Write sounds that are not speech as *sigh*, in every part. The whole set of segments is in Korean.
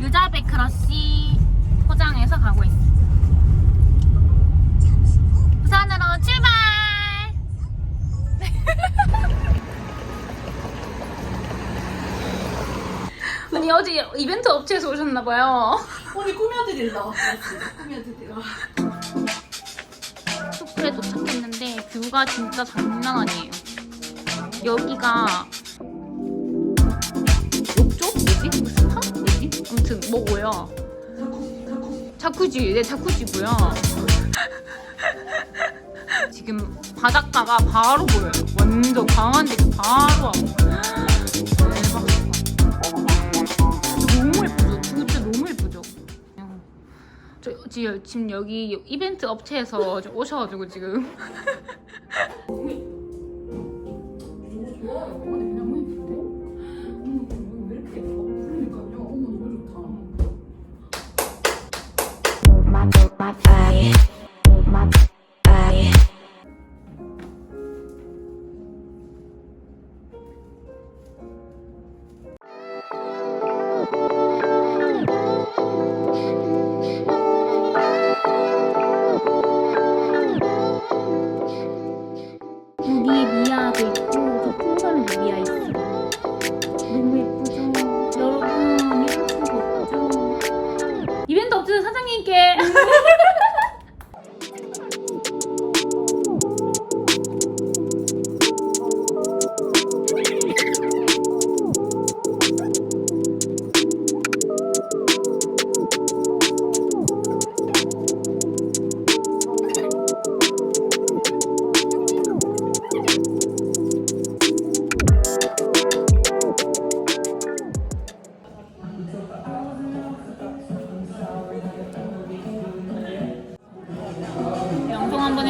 유자백 크러쉬 포장해서 가고 있어요. 부산으로 출발! *laughs* 언니 어제 이벤트 업체에서 오셨나봐요. 언니 꾸며드릴라. 꾸며드려. 숙소에 도착했는데 뷰가 진짜 장난 아니에요. 여기가 뭐고요. 자쿠지, 네 자쿠지고요. *laughs* 지금 바닷가가 바로 보여요. 완전 강한 데가 바로 하고. 대박. 너무 예쁘죠? 진짜 너무 예쁘죠? 저 지- 지금 여기 이벤트 업체에서 좀 오셔가지고 지금 *laughs* my 있고 저 풍선에도 미아 있어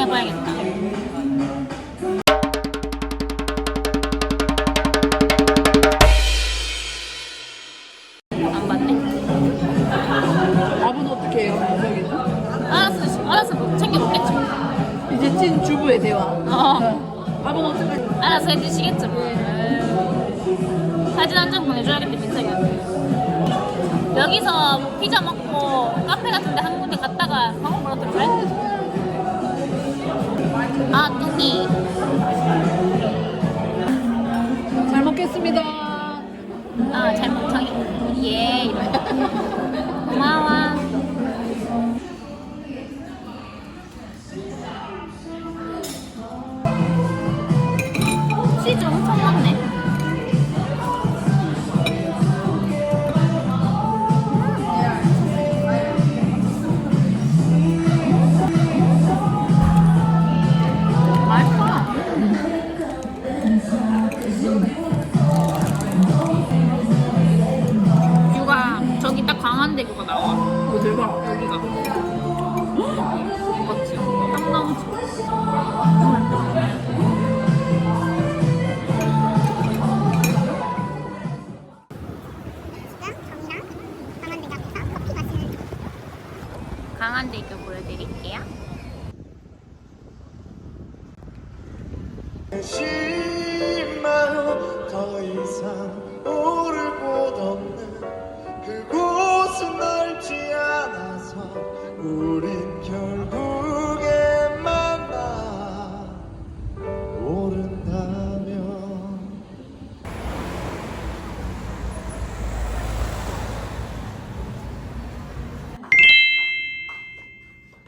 해봐야겠다. 안 받네. 밥은 어떻게 해요? 여기는? 알았어, 알았어, 뭐 챙겨 먹겠지. 이제 찐 주부의 대화. 어, 밥은 어떻게 할 알아서 해드시겠죠. 뭐. 에휴. 사진 한 장 보내줘야겠다, 민석이한테. 여기서 뭐 피자 먹고 카페 같은데 한 군데 갔다가 방금 뭐라 들을래? 아, 뚱이. 잘 먹겠습니다. 아, 잘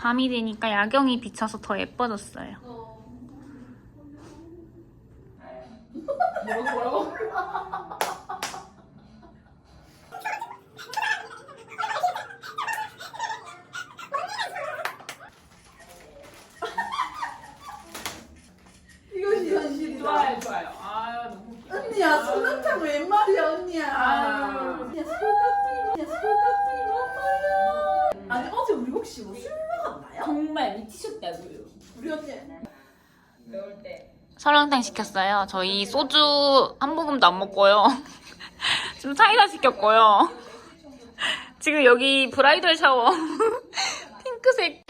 밤이 되니까 야경이 비쳐서 더 예뻐졌어요. 이것이 현실이다. 좋아요, 좋아요. 아, 너무 웃기다. 언니야, 소나탕 웬 말이야, 언니야. 아유. 언니야, 솔까띠, 솔까띠, 엄마야. 아니, 어제 우리 혹시 뭐술 먹었나요? 정말 미치셨다고요. 우리 언니. 매울 때. 설렁탕 시켰어요. 저희 소주 한 모금도 안 먹고요. *laughs* 지금 사이다 시켰고요. *laughs* 지금 여기 브라이덜 샤워 *laughs* 핑크색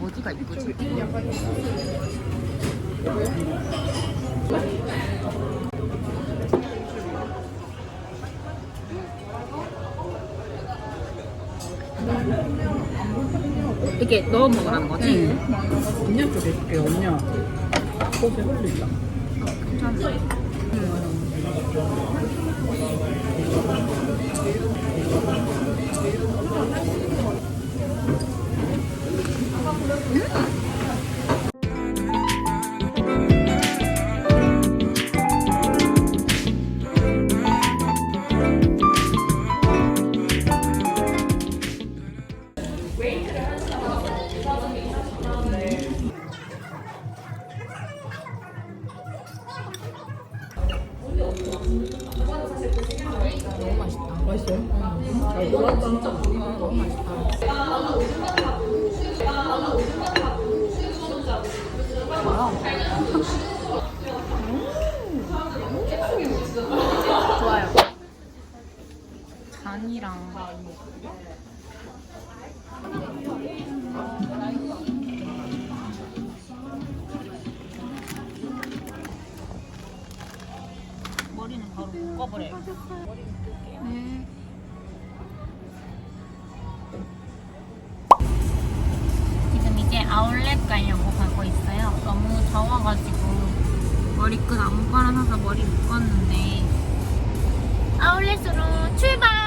어디가 이쁘지? 이렇게 넣어 먹으라는 거지? 언니야 쪽에 있게 언니야. 꽃에 흘린다 맛있어요? 잘 골랐다 너무 맛있다 좋아요. 간이랑 바로 묶어버려요. 네. 지금 이제 아울렛 가려고 가고 있어요. 너무 더워가지고 머리끈 아무 거나 사서 머리 묶었는데 아울렛으로 출발!